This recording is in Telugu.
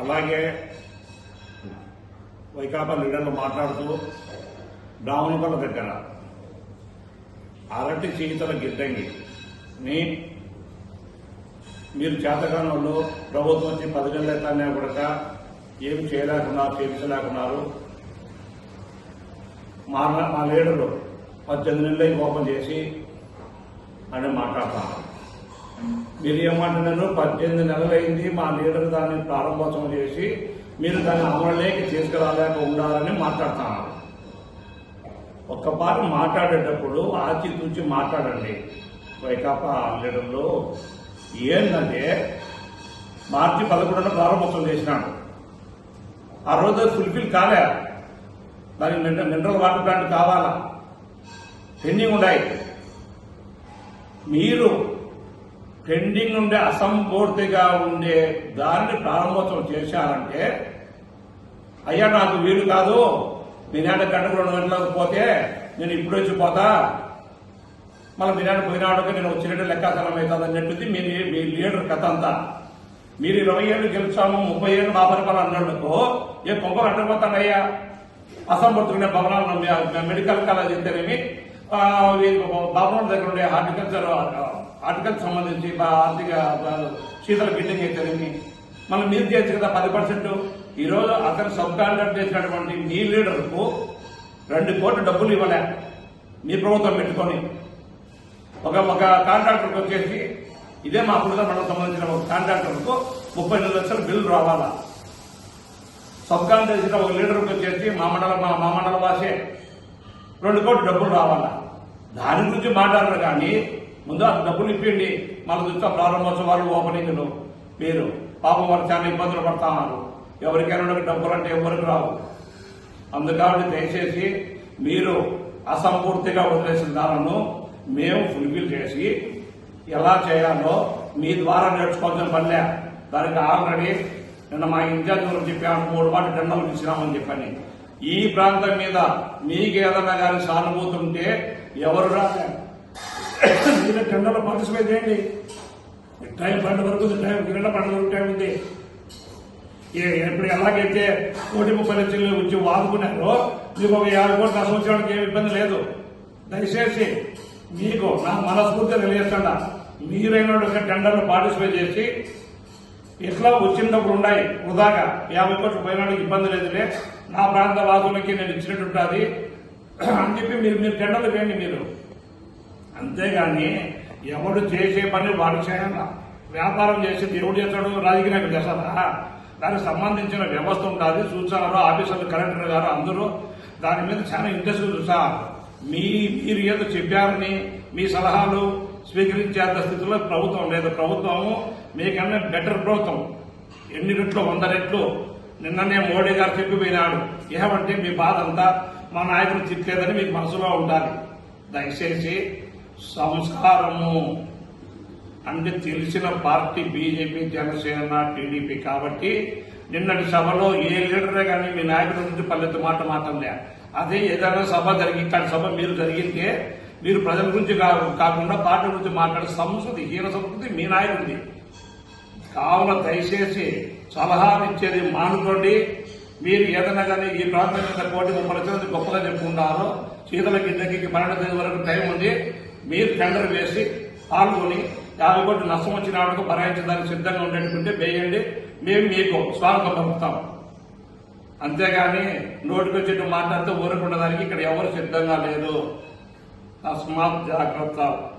అలాగే వైకాపా లీడర్లు మాట్లాడుతూ బ్రాహ్మణపల్ల దగ్గర అరటి చేతల గిడ్డంగి. ని మీరు చేతకాని వాళ్ళు ప్రభుత్వం వచ్చి పది నెలలు కూడా ఏమి చేయలేకున్నారు చేయించలేకున్నారు. మా మా లీడరు పద్దెనిమిది నెలలకి ఓపెన్ చేసి అని మాట్లాడతాను మీరు ఏమంటున్నాను పద్దెనిమిది నెలలైంది మా లీడర్ దాన్ని ప్రారంభోత్సవం చేసి మీరు దాన్ని అమలులోకి తీసుకురాలేక ఉండాలని మాట్లాడుతున్నారు. ఒక్కపాటు మాట్లాడేటప్పుడు ఆచితూచి మాట్లాడండి. వైకాపా లీడర్లు ఏంటంటే మార్చి పదకొండున ప్రారంభోత్సవం చేసినాడు. ఆ రోజు ఫుల్ఫిల్ కాలే. దానికి మిన- మినరల్ వాటర్ ప్లాంట్ కావాలా? పెండింగ్ ఉన్నాయి. మీరు పెండింగ్ ఉండే అసంపూర్తిగా ఉండే దాన్ని ప్రారంభోత్సవం చేశారంటే అయ్యా నాకు వీలు కాదు. నేనేట గంటకు రెండు గంటలకు పోతే నేను ఇప్పుడు వచ్చి పోతా. మళ్ళీ మీనాడు పోయినాడుగా నేను వచ్చినట్టు లెక్కాచలం అవుతుంది అన్నట్టుది మీ మీ లీడర్ కథ అంతా. మీరు ఇరవై ఏళ్ళు గెలిచాము ముప్పై ఏళ్ళు మా పరిపాలన అన్నట్టుకో ఏ కొంపలు అంటుకుపోతాడయ్యా అసంపూర్తిగా భవనాలు మెడికల్ కాలేజ్ అయితేనేమి భవనం దగ్గర ఉండే హార్టికల్చర్ హార్టికల్చర్ సంబంధించి ఆర్థిక శీతల బిల్డింగ్ అయితేనేమి మనం మీరు చేయొచ్చు కదా పది పర్సెంట్. ఈరోజు అతను సబ్ కాంట్రాక్ట్ చేసినటువంటి మీ లీడర్కు రెండు కోట్ల డబ్బులు ఇవ్వలే. మీ ప్రభుత్వం పెట్టుకొని. ఒక ఒక కాంట్రాక్టర్కి వచ్చేసి ఇదే మా పులిద మండలం సంబంధించిన ఒక కాంట్రాక్టర్కు ముప్పై ఎనిమిది లక్షల బిల్లు రావాలా? సబ్ కాంట్రాక్ట్ చేసిన ఒక లీడర్కి వచ్చేసి మా మండల మా మా మండల భాషే రెండు కోట్లు డబ్బులు రావాలా? దాని గురించి మాట్లాడరు కానీ ముందు ఆ డబ్బులు ఇప్పిండి మన చూస్తే ప్రారంభోత్సవాలు ఓపెనింగ్లు మీరు పాపం వారు చాలా ఇబ్బందులు పడతా ఉన్నారు. ఎవరికైనా డబ్బులు అంటే ఎవరికి రావు. అందుకని దయచేసి మీరు అసంపూర్తిగా వదిలేసిన దానను మేము ఫుల్ఫిల్ చేసి ఎలా చేయాలో మీ ద్వారా నేర్చుకోవాల్సిన పనిలే. దానికి ఆల్రెడీ నిన్న మా ఇన్ఛార్జ్ గురించి చెప్పాను మూడు వాటి టెండర్లు ఇచ్చినామని చెప్పాను. ఈ ప్రాంతం మీద మీకు ఏదన్నా కానీ సానుభూతి ఉంటే ఎవరు రాలే మీరు టెండర్లో పార్టిసిపేట్ చేయండి టైం పండు వరకు టైం కింద పండు వరకు టైం ఉంది. ఏ- ఇప్పుడు ఎలాగైతే కోటి ముప్పై లక్షలు వచ్చి వాడుకున్నారో మీకు ఒక యాభై కోట్లు సంవత్సరానికి ఏమి ఇబ్బంది లేదు. దయచేసి మీకు నా మనస్ఫూర్తిగా తెలియజేస్తాడా మీరైన ఒక పార్టిసిపేట్ చేసి ఇట్లా వచ్చినప్పుడు ఉన్నాయి. వృధాగా యాభై కోట్లు పోయినాడికి ఇబ్బంది లేదులే నా ప్రాంత వాసులకి నేను ఇచ్చినట్టు ఉంటుంది అని చెప్పి మీరు మీరు టెండర్లు వేయండి మీరు. అంతేగాని ఎవడు చేసే పని వాడు చేయాల. వ్యాపారం చేసి దేవుడు చేస్తాడు రాజకీయ నాయకుడు చేస్తారా దానికి సంబంధించిన వ్యవస్థ ఉంటుంది సూచనలు ఆఫీసర్లు కలెక్టర్ గారు అందరూ దాని మీద చాలా ఇంట్రెస్ట్ చూసా మీ మీరు ఏదో చెప్పారని మీ సలహాలు స్వీకరించేంత స్థితిలో ప్రభుత్వం లేదు. ప్రభుత్వము మీకన్నా బెటర్ ప్రభుత్వం. ఎన్ని రెట్లు వంద రెట్లు? నిన్ననే మోడీ గారు చెప్పిపోయినాడు. ఏమంటే మీ బాధ అంతా మా నాయకులు తిట్టలేదని మీకు మనసులో ఉండాలి. దయచేసి సంస్కారము అంటే తెలిసిన పార్టీ బీజేపీ జనసేన టీడీపీ కాబట్టి నిన్నటి సభలో ఏ లీడరే కానీ మీ నాయకుల నుంచి పల్లెత్తు మాట మాట్లాడలే అదే ఏదైనా సభ జరిగి ఇక్కడ సభ మీరు జరిగితే మీరు ప్రజల గురించి కాకుండా పార్టీ గురించి మాట్లాడే సంస్కృతి హీన సంస్కృతి మీ నాయకుడిది కావున దయచేసి సలహాలు ఇచ్చేది మానుకోండి. మీరు ఏదైనా కానీ ఈ ప్రాంతం మీద కోటి ముప్పై గొప్పగా చెప్పుకుంటారో శీతల కిందకి పన్నెండు తేదీ వరకు టైం ఉంది. మీరు టెండర్ వేసి పాల్గొని యాభై కోట్లు నష్టం వచ్చిన వాళ్ళకు భరాయించడానికి సిద్ధంగా ఉండేట్టుకుంటే వేయండి. మేము మీకు స్వాగతం పంపుతాం అంతేగాని నోటికి వచ్చేట్టు మాట్లాడితే ఊరకుండడానికి ఇక్కడ ఎవరు సిద్ధంగా లేదు as matas de.